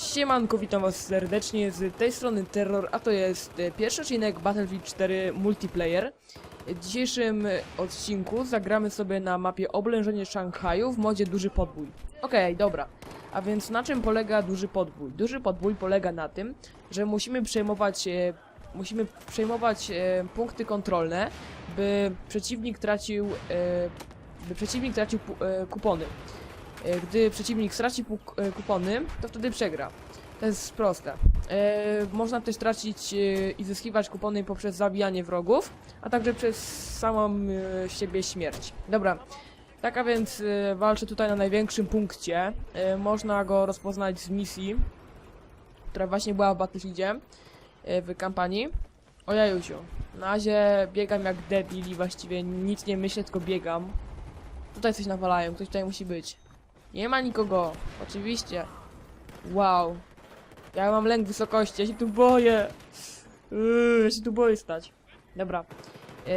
Siemanko, witam was serdecznie z tej strony Terror, a to jest e, pierwszy odcinek Battlefield 4 Multiplayer. W dzisiejszym odcinku zagramy sobie na mapie Oblężenie Szanghaju w modzie Duży Podbój. Okej, dobra. A więc na czym polega Duży Podbój? Duży Podbój polega na tym, że musimy przejmować, e, musimy przejmować e, punkty kontrolne, by przeciwnik tracił, by przeciwnik tracił kupony. E, Gdy przeciwnik straci e, kupony, to wtedy przegra. To jest proste. E, można też tracić i zyskiwać kupony poprzez zabijanie wrogów, a także przez samą siebie śmierć. Dobra. Tak a więc walczę tutaj na największym punkcie. Można go rozpoznać z misji, która właśnie była w Battlefieldzie w kampanii. O jajusiu. Na razie biegam jak debil i właściwie nic nie myślę, tylko biegam. Tutaj coś nawalają, ktoś tutaj musi być. Nie ma nikogo. Oczywiście. Wow. Ja mam lęk wysokości, ja się tu boję. Yy, ja się tu boję stać. Dobra. Yy,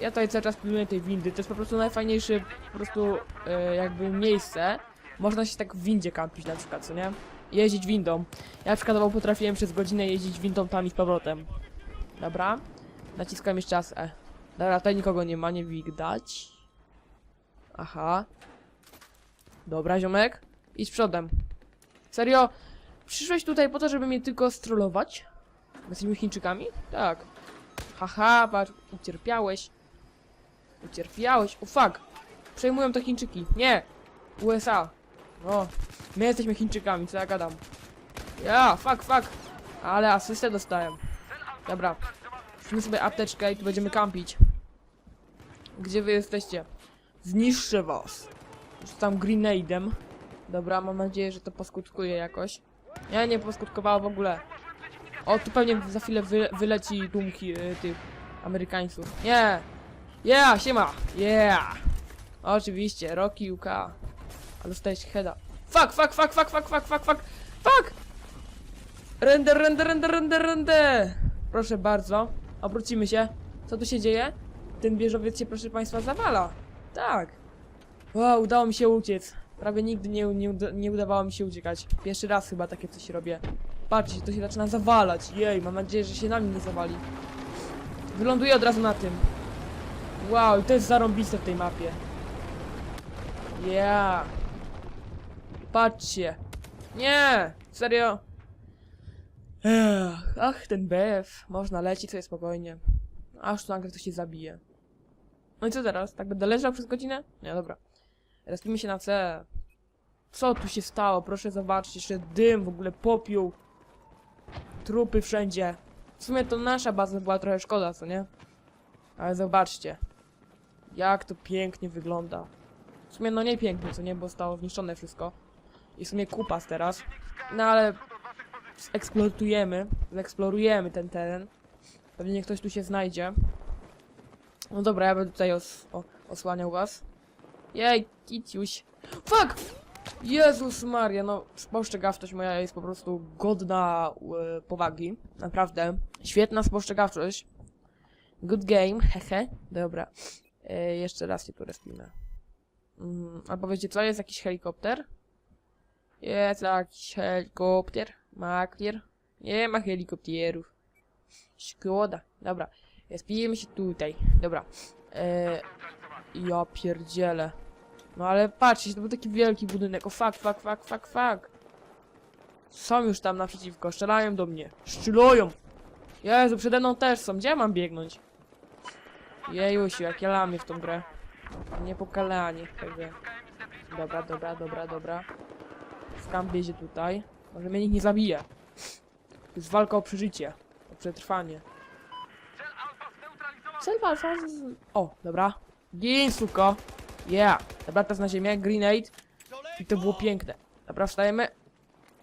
ja tutaj cały czas pilnuję tej windy. To jest po prostu najfajniejsze po prostu yy, jakby miejsce. Można się tak w windzie kampić na przykład, co nie? Jeździć windą. Ja przykładowo potrafiłem przez godzinę jeździć windą tam i z powrotem. Dobra. Naciskam jeszcze raz E. Dobra, tutaj nikogo nie ma, nie widać. Aha. Dobra, ziomek. Idź przodem. Serio? Przyszłeś tutaj po to, żeby mnie tylko strollować? Jesteśmy Chińczykami? Tak. Haha, patrz, ucierpiałeś. Ucierpiałeś. O fuck. Przejmują to Chińczyki. Nie. USA. O. My jesteśmy Chińczykami, co ja gadam. Ja, fuck, fuck. Ale asystę dostałem. Dobra. Weźmy sobie apteczkę i tu będziemy kampić. Gdzie wy jesteście? Zniszczę was. Rzucam grenade'em. Dobra, mam nadzieję, że to poskutkuje jakoś. Nie, nie poskutkowało w ogóle. O, tu pewnie za chwilę wy, wyleci dumki y, tych Amerykańców. Nie! Yeah, siema! Yeah! Oczywiście, Rocky UK. Ale dostałeś heada. Fuck, fuck, fuck, fuck, fuck, fuck, fuck, fuck! Fuck! Render, render, render, render, render! Proszę bardzo, obrócimy się. Co tu się dzieje? Ten bieżowiec się, proszę państwa, zawala. Tak. Wow, udało mi się uciec. Prawie nigdy nie, nie, nie udawało mi się uciekać. Pierwszy raz chyba takie coś robię. Patrzcie, to się zaczyna zawalać. Jej, mam nadzieję, że się na mnie nie zawali. Wyląduję od razu na tym. Wow, to jest zarąbiste w tej mapie. Yeah. Patrzcie. Nie! Serio? Ech, ach, ten BF. Można lecieć sobie spokojnie. Aż tu nagle ktoś się zabije. No i co teraz? Tak będę leżał przez godzinę? Nie, dobra. Respimy się na C. Co tu się stało? Proszę zobaczyć, jeszcze dym, w ogóle popiół. Trupy wszędzie. W sumie to nasza baza była trochę szkoda, co nie? Ale zobaczcie. Jak to pięknie wygląda. W sumie no nie pięknie, co nie? Bo zostało zniszczone wszystko. I w sumie kupas teraz. No ale... Eksplorujemy. Zeksplorujemy ten teren. Pewnie ktoś tu się znajdzie. No dobra, ja będę tutaj os osłaniał was. Jej, kiciuś. Fuck! Jezus Maria, no spostrzegawczość moja jest po prostu godna e, powagi. Naprawdę. Świetna spostrzegawczość. Good game, hehe. Dobra. E, jeszcze raz się tu respimy. Mm, albo wiecie co, jest jakiś helikopter? Jest jakiś helikopter. Maklier. Nie ma helikopterów. Szkoda. Dobra. Spijemy się tutaj. Dobra. E, ja pierdzielę. No ale patrzcie, to był taki wielki budynek. O fuck, fuck, fuck, fuck, fuck. Są już tam naprzeciwko, strzelają do mnie. Strzelają! Jezu, przede mną też są. Gdzie ja mam biegnąć? Jejusiu, jak ja lamię w tą grę. Niepokalanie, także. Dobra, dobra, dobra, dobra. Skambię się tutaj. Może mnie nikt nie zabije. To jest walka o przeżycie. O przetrwanie. Cel alfa z... O, dobra. Gin, suko. Yeah. Dobra, teraz na ziemię. Grenade. I to było piękne. Dobra, wstajemy.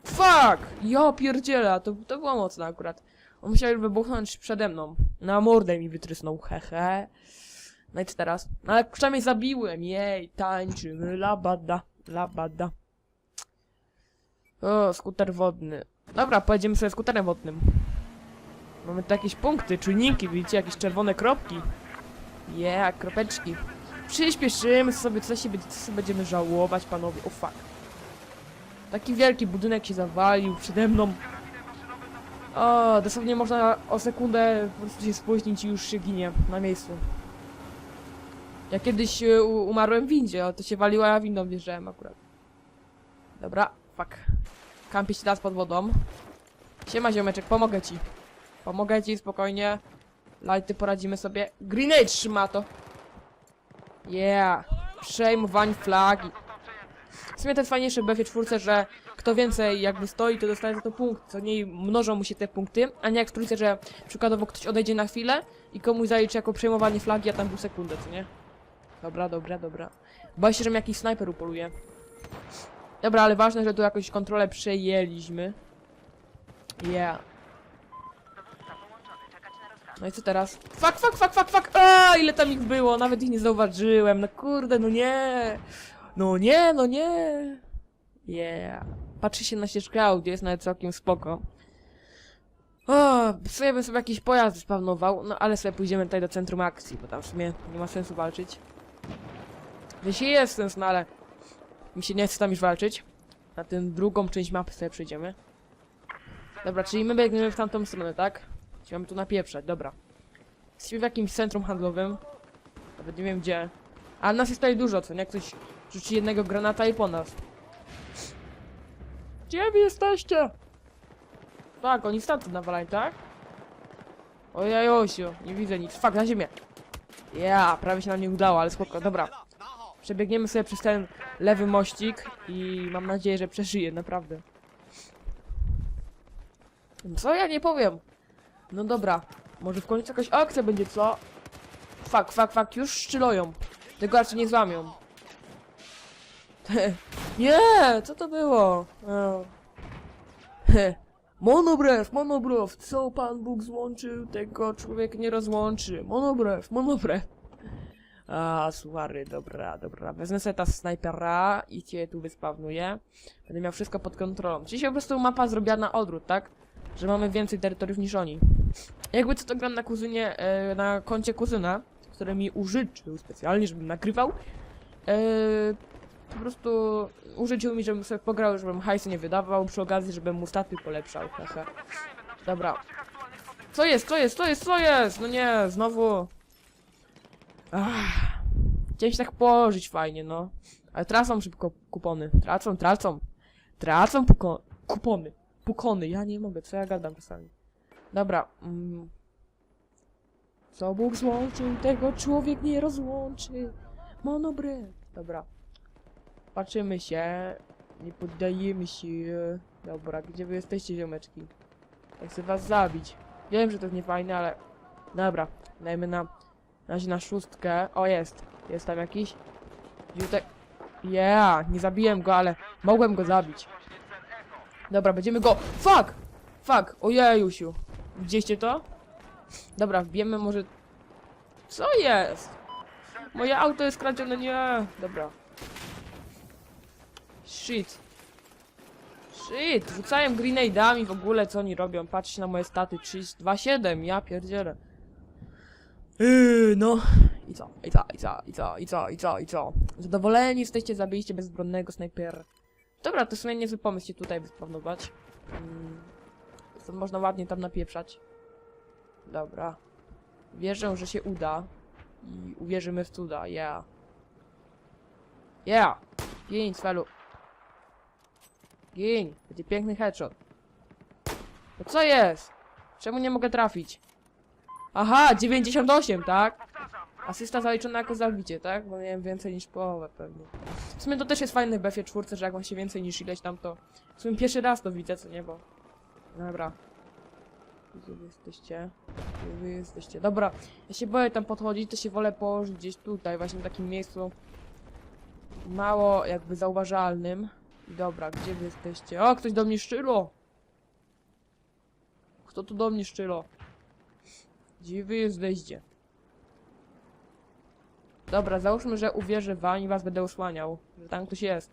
Fuck! Ja pierdziela, to, to było mocne akurat. On musiał wybuchnąć przede mną. Na mordę mi wytrysnął, hehe. No i co teraz? No ale przynajmniej zabiłem, jej, tańczymy, labada, labada. O, skuter wodny. Dobra, pojedziemy sobie skuterem wodnym. Mamy tu jakieś punkty, czujniki, widzicie, jakieś czerwone kropki. Yeah, kropeczki. Przyspieszymy sobie, co się co się będziemy żałować, panowie. O fuck. Taki wielki budynek się zawalił przede mną. O, dosłownie można o sekundę po prostu się spóźnić i już się ginie na miejscu. Ja kiedyś e, umarłem w windzie, ale to się waliło, a ja windą wjeżdżałem akurat. Dobra, fuck. Kampię się teraz pod wodą. Siema ziomeczek, pomogę ci. Pomogę ci, spokojnie. Lighty poradzimy sobie. Grenade trzyma to. Yeah. Przejmowanie flagi. W sumie to jest fajniejsze w BF4, że kto więcej jakby stoi, to dostaje za to punkt. Co nie mnożą mu się te punkty, a nie jak w trójce, że przykładowo ktoś odejdzie na chwilę i komuś zaliczy jako przejmowanie flagi, a tam był sekundę, co nie? Dobra, dobra, dobra. Boję się, że mnie jakiś snajper upoluje. Dobra, ale ważne, że tu jakąś kontrolę przejęliśmy. Yeah. No i co teraz? Fuck, fuck, fuck, fuck, fuck! A, ile tam ich było? Nawet ich nie zauważyłem. No kurde, no nie! No nie, no nie! Yeah. Patrzy się na ścieżkę audio, jest nawet całkiem spoko. O, sobie bym sobie jakiś pojazd spawnował, no ale sobie pójdziemy tutaj do centrum akcji, bo tam w sumie nie ma sensu walczyć. Jeśli jest sens, no ale mi się nie chce tam już walczyć. Na tę drugą część mapy sobie przejdziemy. Dobra, czyli my biegniemy w tamtą stronę, tak? Mamy tu napieprzać, dobra. Jesteśmy w jakimś centrum handlowym. Nawet nie wiem gdzie. Ale nas jest tutaj dużo, co nie? Jak ktoś rzuci jednego granata i po nas. Gdzie wy jesteście? Tak, oni stamtąd nawalają, tak? Ojej, Osiu, nie widzę nic. Fak, na ziemię. Ja, prawie się nam nie udało, ale spoko, dobra. Przebiegniemy sobie przez ten lewy mościk i mam nadzieję, że przeżyję, naprawdę. Co ja nie powiem? No dobra, może w końcu jakaś akcja będzie, co? Fak, fak, fak, już szczyloją. Tego raczej nie złamią. nie, co to było? Monobrew, monobrew, co Pan Bóg złączył, tego człowiek nie rozłączy. Monobrew, monobrew. A, suwary, dobra, dobra. Wezmę sobie ta snajpera i cię tu wyspawnuję. Będę miał wszystko pod kontrolą. Czyli się po prostu mapa zrobiła na odwrót, tak? Że mamy więcej terytoriów niż oni. Jakby co to gram na kuzynie, e, na koncie kuzyna, który mi użyczył specjalnie, żebym nagrywał. E, po prostu użyczył mi, żebym sobie pograł, żebym hajsy nie wydawał, przy okazji, żebym mu staty polepszał. Haha. Dobra. Co jest, co jest, co jest, co jest? No nie, znowu. Ach. Chciałem się tak położyć fajnie, no. Ale tracą szybko kupony. Tracą, tracą. Tracą kupony. Pukony, ja nie mogę, co ja gadam czasami. Dobra. Mm. Co Bóg złączył, tego człowiek nie rozłączy. Monobry. Dobra. Patrzymy się. Nie poddajemy się. Dobra, gdzie wy jesteście, ziomeczki? Ja chcę was zabić. Wiem, że to jest niefajne, ale... Dobra, dajmy na... Na na szóstkę. O, jest. Jest tam jakiś. Ziutek. Yeah, nie zabiłem go, ale mogłem go zabić. Dobra, będziemy go... Fuck! Fuck! Ojejusiu. Widzieliście to? Dobra, wbijemy może... Co jest? Moje auto jest kradzione, nie. Dobra. Shit. Shit, rzucają grenade'ami w ogóle, co oni robią? Patrzcie na moje staty, 327, ja pierdzielę. Yy, no. I co? I co? I co? I co? I co? I co? I co? Zadowoleni jesteście, zabiliście bezbronnego snajpera. Dobra, to w sumie niezły pomysł się tutaj wyspawnować. Mm, to można ładnie tam napieprzać. Dobra. Wierzę, że się uda. I uwierzymy w cuda, yeah. Yeah! Gin, Svelu. Gin! Będzie piękny headshot. To co jest? Czemu nie mogę trafić? Aha, 98, tak? Asysta zaliczona jako zabicie, tak? Bo miałem więcej niż połowę pewnie. W sumie to też jest fajne w BF 4, że jak ma się więcej niż ileś tam to... W sumie pierwszy raz to widzę, co nie, bo... Dobra. Gdzie wy jesteście? Gdzie wy jesteście? Dobra, ja się boję tam podchodzić, to się wolę położyć gdzieś tutaj, właśnie w takim miejscu mało jakby zauważalnym. Dobra, gdzie wy jesteście? O, ktoś do mnie szczylo! Kto tu do mnie szczylo? Gdzie wy jesteście? Dobra, załóżmy, że uwierzę wam i was będę osłaniał. Że tam ktoś jest.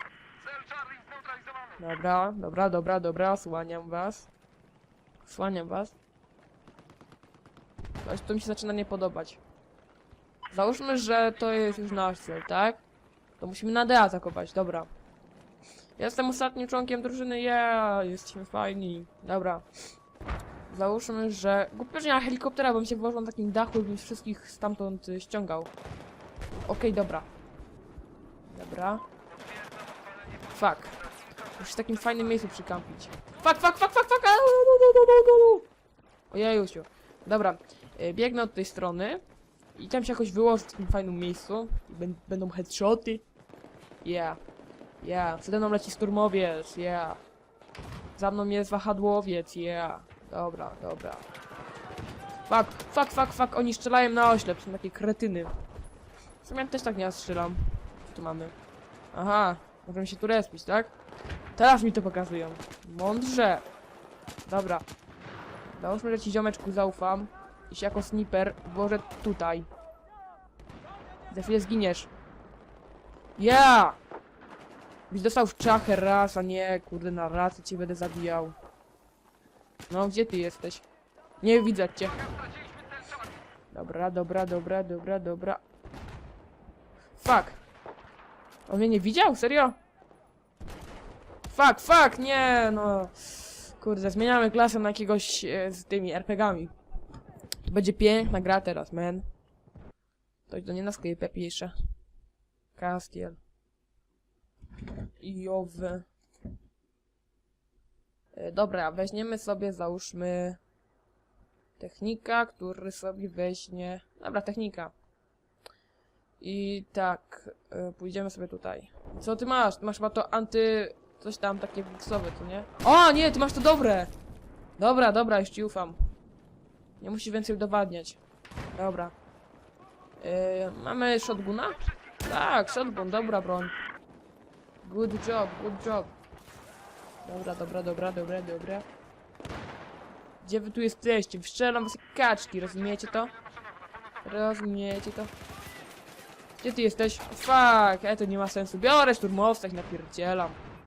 Dobra, dobra, dobra, dobra, osłaniam was. Osłaniam was. Coś to mi się zaczyna nie podobać. Załóżmy, że to jest już nasz cel, tak? To musimy na D atakować, dobra. Jestem ostatnim członkiem drużyny, ja jesteśmy fajni. Dobra. Załóżmy, że... Głupio, że nie ma helikoptera, bym się włożył na takim dachu i bym wszystkich stamtąd y, ściągał. Okej, dobra. Dobra. Fuck. Muszę w takim fajnym miejscu przykampić. Fuck, fuck, fuck, fuck, fuck! Du, du, du. Ojejusiu. Dobra. y, Biegnę od tej strony. I tam się jakoś wyłożę w takim fajnym miejscu. Będą headshoty. Yeah. Yeah. Przede mną leci szturmowiec. Yeah. Za mną jest wahadłowiec. Yeah. Dobra, dobra. Fuck, fuck, fuck, fuck. Oni strzelają na oślep. Są takie kretyny. W sumie ja też tak nie strzelam. Co tu mamy? Aha. Możemy się tu respić, tak? Teraz mi to pokazują. Mądrze. Dobra. Załóżmy, że ci ziomeczku zaufam. I się jako sniper włożę tutaj. Za chwilę zginiesz. Ja! Byś dostał w czachę raz, a nie, kurde, na raz cię będę zabijał. No, gdzie ty jesteś? Nie widzę cię. Dobra, dobra, dobra, dobra, dobra. Fuck. On mnie nie widział? Serio? Fuck, fuck, nie, no. Kurde, zmieniamy klasę na jakiegoś e, z tymi RPGami. To będzie piękna gra teraz, man. To to nie na sklepie pisze. Castiel. Jowy. E, Dobra, weźmiemy sobie, załóżmy... Technika, który sobie weźmie... Dobra, technika. I tak, e, pójdziemy sobie tutaj. Co ty masz? Masz chyba to anty... Coś tam takie wiksowe, co nie? O, nie, ty masz to dobre! Dobra, dobra, już ci ufam. Nie musisz więcej udowadniać. Dobra. Yy, mamy shotguna? Tak, shotgun, dobra broń. Good job, good job. Dobra, dobra, dobra, dobra, dobra. Gdzie wy tu jesteście? Wszczelam was kaczki, rozumiecie to? Rozumiecie to? Gdzie ty jesteś? Fuck, e, to nie ma sensu. Biorę szturmowcach, napierdzielam.